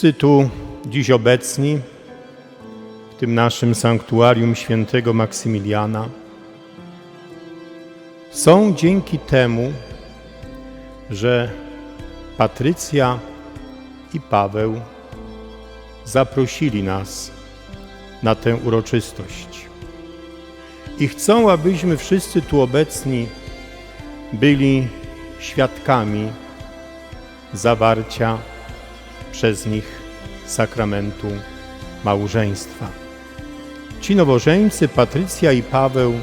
Wszyscy tu dziś obecni w tym naszym sanktuarium świętego Maksymiliana są dzięki temu, że Patrycja i Paweł zaprosili nas na tę uroczystość. I chcą, abyśmy wszyscy tu obecni byli świadkami zawarcia przez nich sakramentu małżeństwa. Ci nowożeńcy, Patrycja i Paweł,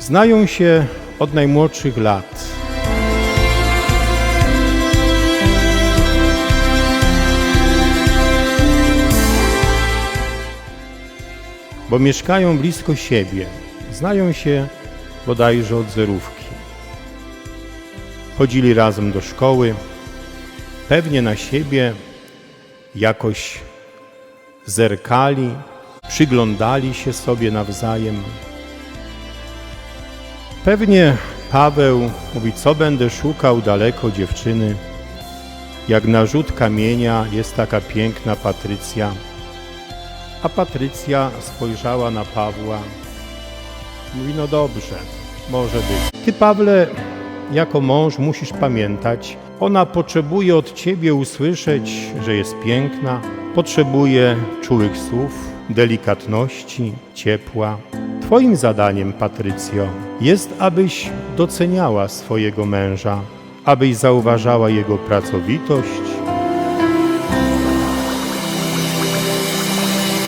znają się od najmłodszych lat. Bo mieszkają blisko siebie, znają się bodajże od zerówki. Chodzili razem do szkoły, pewnie na siebie jakoś zerkali, przyglądali się sobie nawzajem. Pewnie Paweł mówi, co będę szukał daleko dziewczyny, jak na rzut kamienia jest taka piękna Patrycja. A Patrycja spojrzała na Pawła. Mówi, no dobrze, może być. Ty, Pawle, jako mąż musisz pamiętać, ona potrzebuje od ciebie usłyszeć, że jest piękna, potrzebuje czułych słów, delikatności, ciepła. Twoim zadaniem, Patrycjo, jest, abyś doceniała swojego męża, abyś zauważała jego pracowitość,